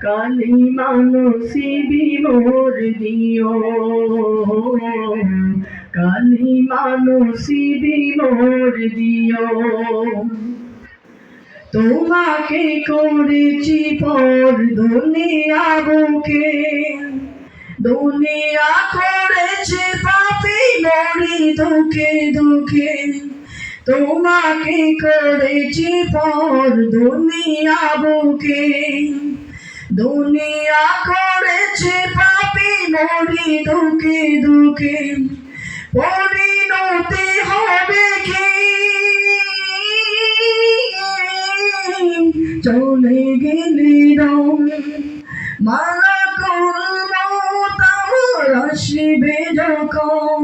কালি মানসিবি মোর দিও। কালি মানসিবি মোর দিও। তোমাকে করেছি পর দুনিয়া বুকে, দুনিয়া করেছে পাপি মরি দুঃখে দুঃখে। তোমাকে করেছি পর দুনিয়া বুকে। দুনিয়া করেছে পাপি মরি দুঃখে দুঃখে। পরিণতি হবে কি? চলে গেলে রং মালা করল তার আসবে যখন।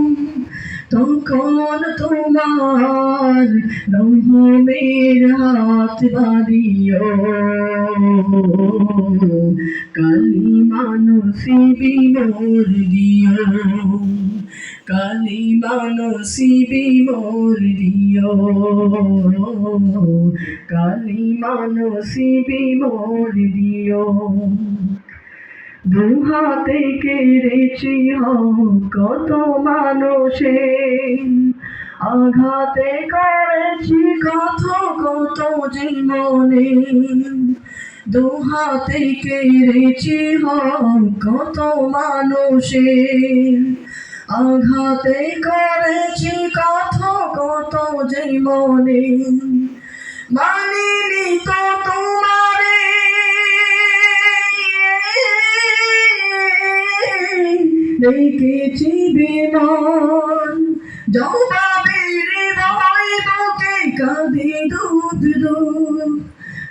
তখন তোমার রহমের হাত বাড়িও কালি মানসি বিমোর দিও কালি মানসি বিমোর দিও কালি মানসি বিমোর দিও দুহাতে কেড়েছি কত মানুষে। আঘাতে করেছি কত কত জীবনে। দুহাতে কেড়েছি কত মানুষে। আঘাতে করেছি কত কত জীবনে। দেখেছি বিমান। জবাবের ভয় বুকে কাঁদে দুধ দুধ।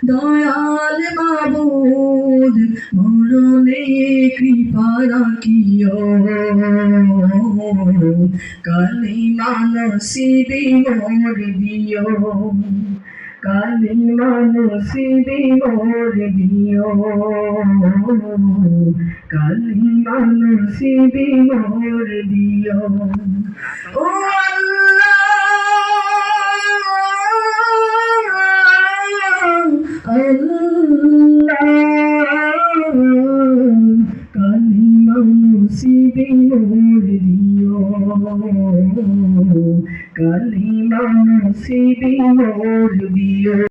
দয়াল মাবুদ, মরণে কৃপা রাখিও। কালি মানসি মোর দিও। কালি মানসি মোর দিও কালি মানসি মোর দিও ও আল্লাহ! আল্লাহ! কালি মানসি মোর দিও কালি মানসি মোর দিও